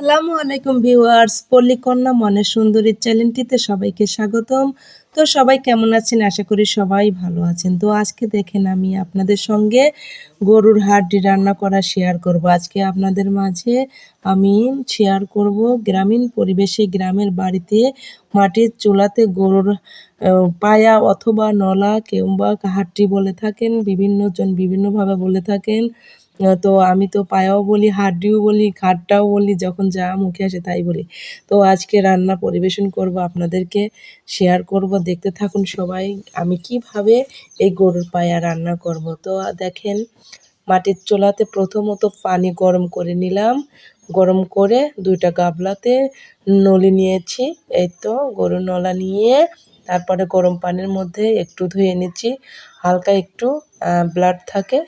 আসসালামু আলাইকুম ভিউয়ার্স, পল্লীকন্যা মনের সুন্দরী চ্যানেলটিতে সবাইকে স্বাগতম। তো সবাই কেমন আছেন? আশা করি সবাই ভালো আছেন। তো আজকে দেখেন আমি আপনাদের সঙ্গে গরুর হাড্ডি রান্না করা শেয়ার করব। আজকে আপনাদের মাঝে আমি শেয়ার করব গ্রামীণ পরিবেশে গ্রামের বাড়িতে মাটির চুলাতে গরুর পায়া অথবা নলা কিংবা হাড্ডি বলে থাকেন বিভিন্নজন বিভিন্নভাবে বলে থাকেন। তো আমি তো পায়াও বলি, হাড্ডিও বলি, খাটটাও বলি, যখন যা মুখে আসে তাই বলি। তো আজকে রান্না পরিবেশন করব, আপনাদেরকে শেয়ার করব। দেখতে থাকুন সবাই, আমি কীভাবে এই গরুর পায়া রান্না করব। তো দেখেন, মাটির চোলাতে প্রথমত পানি গরম করে নিলাম। গরম করে দুইটা গাবলাতে নলি নিয়েছি, এই তো গরুর নলা নিয়ে তারপরে গরম পানির মধ্যে একটু ধুয়ে নিচ্ছি। হালকা একটু ব্লাড থাকে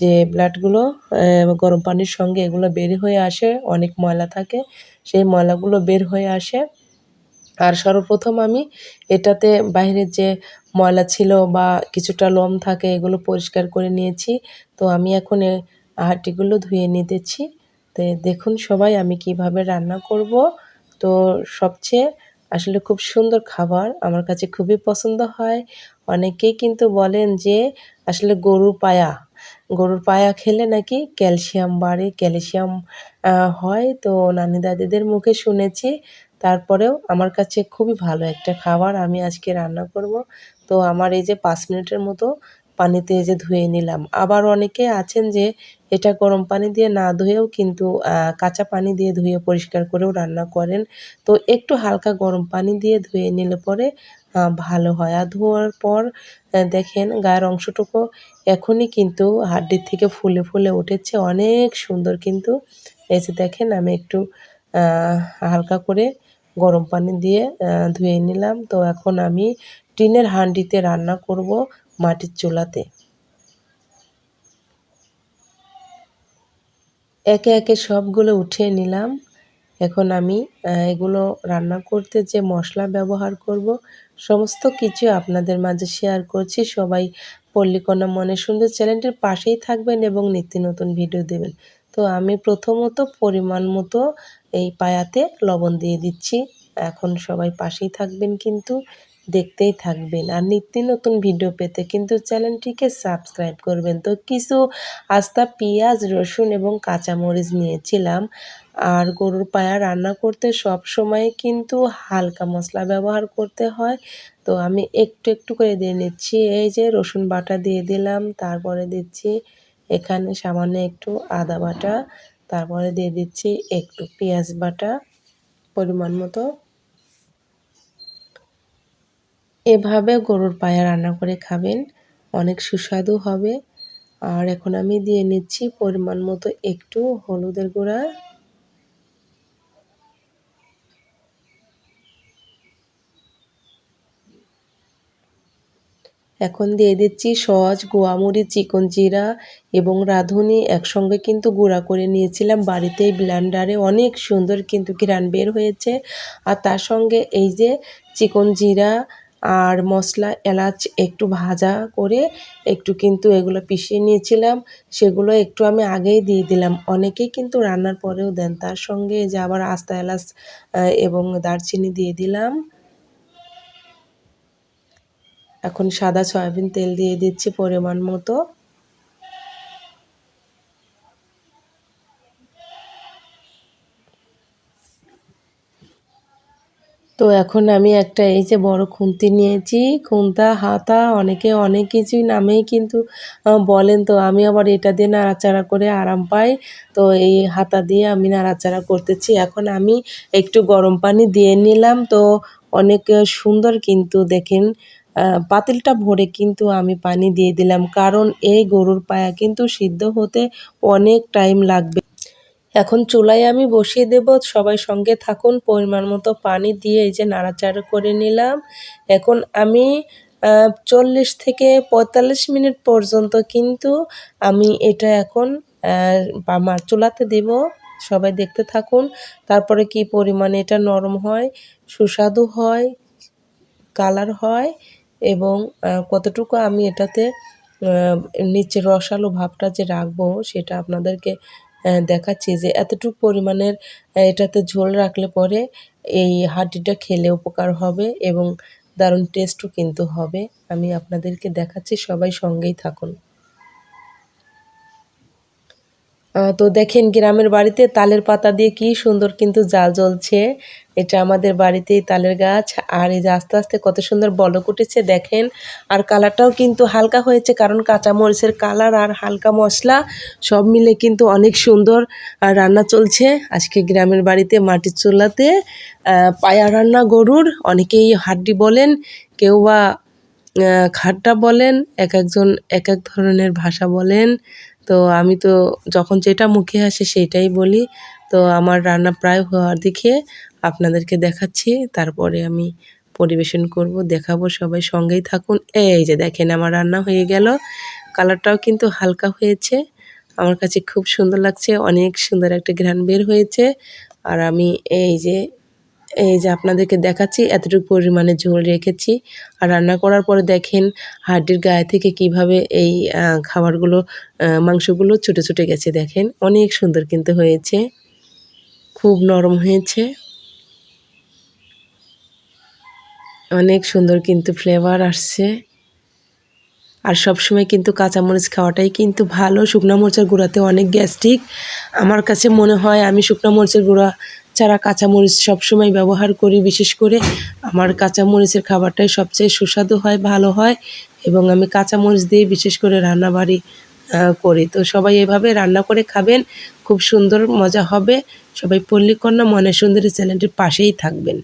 যে ব্লাডগুলো গরম পানির সঙ্গে এগুলো বের হয়ে আসে, অনেক ময়লা থাকে, সেই ময়লাগুলো বের হয়ে আসে। আর সর্বপ্রথম আমি এটাতে বাইরের যে ময়লা ছিল বা কিছুটা লোম থাকে, এগুলো পরিষ্কার করে নিয়েছি। তো আমি এখন হাঁটিগুলো ধুয়ে নিতেছি। তো দেখুন সবাই আমি কীভাবে রান্না করব। তো সবচেয়ে আসলে খুব সুন্দর খাবার, আমার কাছে খুবই পছন্দ হয়। অনেকেই কিন্তু বলেন যে আসলে গরু পায়া গরুর পায়া খেলে নাকি ক্যালসিয়াম বাড়ে, ক্যালসিয়াম হয়। তো নানি দাদিদের মুখে শুনেছি। তারপরেও আমার কাছে খুবই ভালো একটা খাবার আমি আজকে রান্না করব। তো আমার এই যে পাঁচ মিনিটের মতো পানিতে এই যে ধুয়ে নিলাম। আবার অনেকে আছেন যে এটা গরম পানি দিয়ে না ধুয়েও কিন্তু কাঁচা পানি দিয়ে ধুয়ে পরিষ্কার করেও রান্না করেন। তো একটু হালকা গরম পানি দিয়ে ধুয়ে নিলে পরে ভালো হয়। আর ধোয়ার পর দেখেন গায়ের অংশটুকু এখনই কিন্তু হাড্ডির থেকে ফুলে ফুলে উঠেছে, অনেক সুন্দর কিন্তু। এই যে দেখেন আমি একটু হালকা করে গরম পানি দিয়ে ধুয়ে নিলাম। তো এখন আমি টিনের হাঁডিতে রান্না করব মাটির চুলাতে। একে একে সবগুলো উঠিয়ে নিলাম। এখন আমি এগুলো রান্না করতে যে মশলা ব্যবহার করব সমস্ত কিছু আপনাদের মাঝে শেয়ার করছি। সবাই পল্লীকণা মনে সুন্দর চ্যানেলটির পাশেই থাকবেন এবং নিত্য নতুন ভিডিও দেবেন। তো আমি প্রথমত পরিমাণ মতো এই পায়াতে লবণ দিয়ে দিচ্ছি। এখন সবাই পাশেই থাকবেন কিন্তু দেখতেই থাকবেন। আর নিত্য নতুন ভিডিও পেতে কিন্তু চ্যানেলটিকে সাবস্ক্রাইব করবেন। তো কিছু আস্তা পেঁয়াজ, রসুন এবং কাঁচামরিচ নিয়েছিলাম। আর গরুর পায়া রান্না করতে সব সময় কিন্তু হালকা মশলা ব্যবহার করতে হয়। তো আমি একটু একটু করে দিয়ে নিচ্ছি। এই যে রসুন বাটা দিয়ে দিলাম, তারপরে দিচ্ছি এখানে সামান্য একটু আদা বাটা, তারপরে দিয়ে দিচ্ছি একটু পেঁয়াজ বাটা পরিমাণ মতো। এভাবে গরুর পায়া রান্না করে খাবেন, অনেক সুস্বাদু হবে। আর এখন আমি দিয়ে নিচ্ছি পরিমাণ মতো একটু হলুদের গুঁড়া। এখন দিয়ে দিচ্ছি সজ গোয়ামরিচ চিকন জিরা এবং রাঁধুনি। একসঙ্গে কিন্তু গুঁড়া করে নিয়েছিলাম। বাড়িতেই ব্ল্যান্ডারে অনেক সুন্দর কিন্তু ঘ্রাণ বের হয়েছে। আর তার সঙ্গে এই যে চিকন জিরা আর মশলা, এলাচ একটু ভাজা করে একটু কিন্তু এগুলো পিষিয়ে নিয়েছিলাম। সেগুলো একটু আমি আগেই দিয়ে দিলাম। অনেকেই কিন্তু রান্নার পরেও দেন। তার সঙ্গে যে আবার আস্তা এলাচ এবং দারচিনি দিয়ে দিলাম। এখন সাদা সয়াবিন তেল দিয়ে দিচ্ছি পরিমাণ মতো। তো এখন আমি একটা এই যে বড় খুন্তি নিয়েছি। খুন্তা, হাতা, অনেকে অনেক কিছুই নামেই কিন্তু বলেন তো, আমি আবার এটা দিয়ে নাড়াচাড়া করে আরাম পাই। তো এই হাতা দিয়ে আমি নাড়াচাড়া করতেছি। এখন আমি একটু গরম পানি দিয়ে নিলাম। তো অনেক সুন্দর কিন্তু দেখেন পাতিলটা ভরে কিন্তু আমি পানি দিয়ে দিলাম। কারণ এই গরুর পায়া কিন্তু সিদ্ধ হতে অনেক টাইম লাগবে। এখন চুলায় আমি বসিয়ে দেব। সবাই সঙ্গে থাকুন। পরিমাণ মতো পানি দিয়ে এই যে নাড়াচাড়া করে নিলাম। এখন আমি চল্লিশ থেকে পঁয়তাল্লিশ মিনিট পর্যন্ত কিন্তু আমি এটা এখন আমার চুলাতে দেব। সবাই দেখতে থাকুন। তারপরে কি পরিমাণে এটা নরম হয়, সুস্বাদু হয় কালার হয় এবং কতটুকু আমি এটাতে নিচে রসালো ভাবটা যে রাখব সেটা আপনাদেরকে দেখাচ্ছি যে এতটুকু পরিমাণের এটাতে ঝোল রাখলে পরে এই হাঁটিটা খেলে উপকার হবে এবং দারুণ টেস্টও কিন্তু হবে। আমি আপনাদেরকে দেখাচ্ছি, সবাই সঙ্গেই থাকুন। তো দেখেন গ্রামের বাড়িতে তালের পাতা দিয়ে কি সুন্দর কিন্তু জাল জ্বলছে। এটা আমাদের বাড়িতেই তালের গাছ। আর এই যে আস্তে আস্তে কত সুন্দর বলক উঠেছে, দেখেন। আর কালারটাও কিন্তু হালকা হয়েছে, কারণ কাঁচা মরিচের কালার আর হালকা মশলা সব মিলে কিন্তু অনেক সুন্দর। রান্না চলছে আজকে গ্রামের বাড়িতে মাটির চুলাতে। পায়া রান্না গরুর, অনেকেই হাড্ডি বলেন, কেউ বা খাট্টা বলেন, এক একজন এক এক ধরনের ভাষা বলেন। তো আমি তো যখন যেটা মুখে আসে সেটাই বলি। তো আমার রান্না প্রায় হওয়ার দিকে আপনাদেরকে দেখাচ্ছি, তারপরে আমি পরিবেশন করব, দেখাবো, সবাই সঙ্গেই থাকুন। এই যে দেখেন আমার রান্না হয়ে গেল, কালারটাও কিন্তু হালকা হয়েছে, আমার কাছে খুব সুন্দর লাগছে, অনেক সুন্দর একটা ঘ্রাণ বের হয়েছে। আর আমি এই যে এই যে আপনাদেরকে দেখাচ্ছি, এতটুকু পরিমাণে ঝোল রেখেছি। আর রান্না করার পরে দেখেন, হাড্ডির গায়ে থেকে কীভাবে এই খাবারগুলো মাংসগুলো ছুটে ছুটে গেছে। দেখেন, অনেক সুন্দর কিন্তু হয়েছে। খুব নরম হয়েছে। অনেক সুন্দর কিন্তু ফ্লেভার আসছে। আর সব সময় কিন্তু কাঁচামরিচ খাওয়াটাই কিন্তু ভালো। শুকনো মরিচের গুঁড়াতে অনেক গ্যাস্ট্রিক আমার কাছে মনে হয় আমি শুকনো মরিচের গুঁড়া ছাড়া কাঁচামরিচ সবসময় ব্যবহার করি, বিশেষ করে আমার কাঁচামরিচের খাবারটাই সবচেয়ে সুস্বাদু হয়, ভালো হয় এবং আমি কাঁচামরিচ দিয়ে বিশেষ করে রান্নাবাড়ি করি। তো সবাই এভাবে রান্না করে খাবেন, খুব সুন্দর মজা হবে। সবাই পল্লীকন্যা মনে সুন্দরী চ্যানেলটির পাশেই থাকবেন।